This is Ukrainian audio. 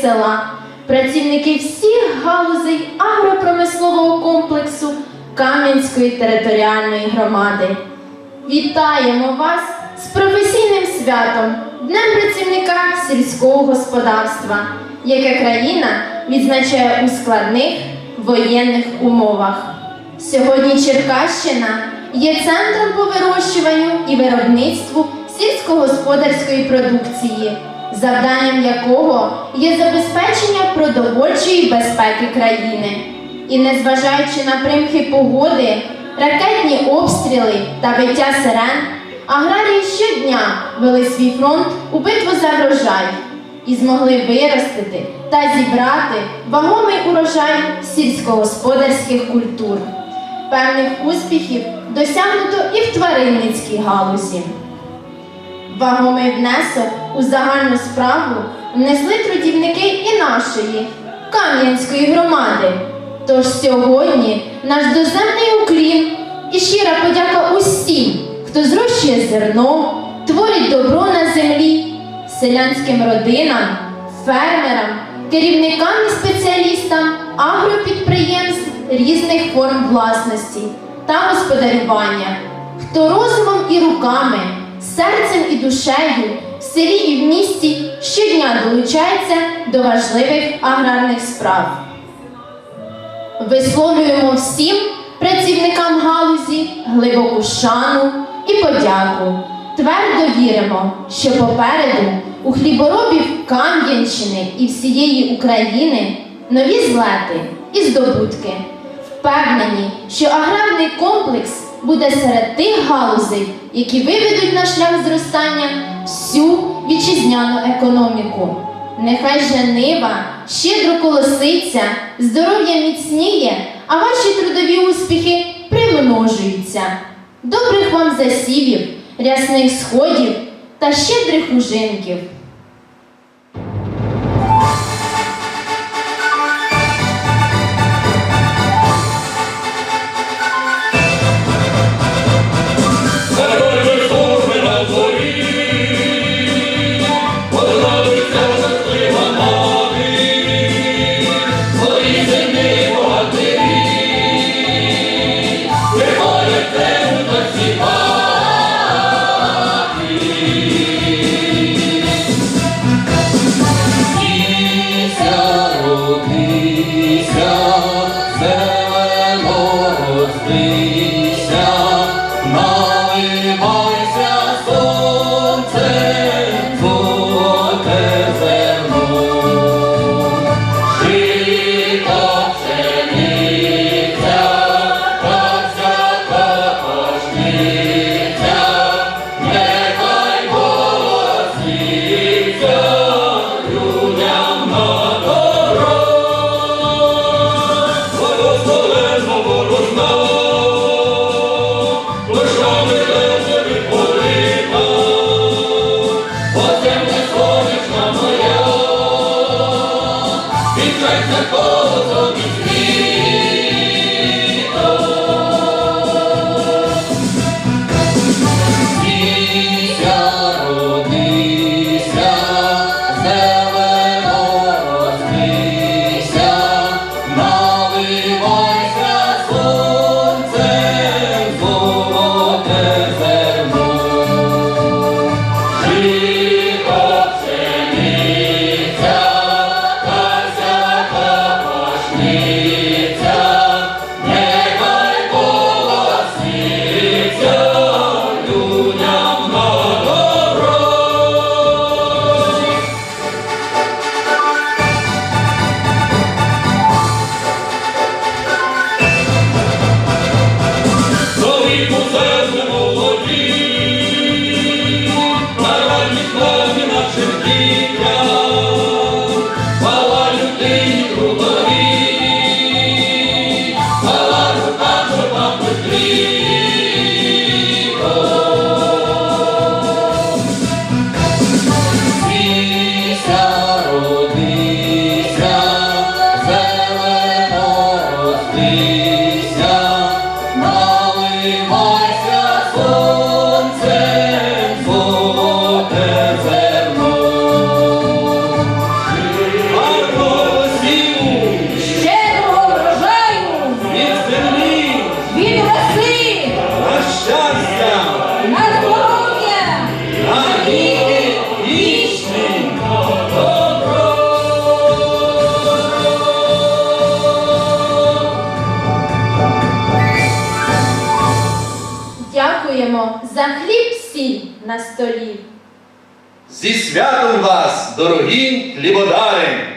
села, працівники всіх галузей агропромислового комплексу Кам'янської територіальної громади. Вітаємо вас з професійним святом, Днем працівника сільського господарства, яке країна відзначає у складних воєнних умовах. Сьогодні Черкащина є центром по вирощуванню і виробництву сільськогосподарської продукції, завданням якого є забезпечення продовольчої безпеки країни. І незважаючи на примхи погоди, ракетні обстріли та биття сирен, аграрії щодня вели свій фронт у битву за врожай і змогли виростити та зібрати вагомий урожай сільськогосподарських культур. Певних успіхів досягнуто і в тваринницькій галузі. Вагомий внесок у загальну справу внесли трудівники і нашої Кам'янської громади. Тож сьогодні наш доземний уклін і щира подяка усім, хто зрощує зерно, творить добро на землі, селянським родинам, фермерам, керівникам і спеціалістам агропідприємств різних форм власності та господарювання, хто розумом і руками, серцем і душею в селі і в місті щодня долучається до важливих аграрних справ. Висловлюємо всім працівникам галузі глибоку шану і подяку. Твердо віримо, що попереду у хліборобів Кам'янщини і всієї України нові злети і здобутки. Впевнені, що аграрний комплекс буде серед тих галузей, які виведуть на шлях зростання всю вітчизняну економіку. Нехай же нива щедро колоситься, здоров'я міцніє, а ваші трудові успіхи примножуються. Добрих вам засівів, рясних сходів та щедрих ужинків. На столі. Зі святом вас, дорогі хлібодари!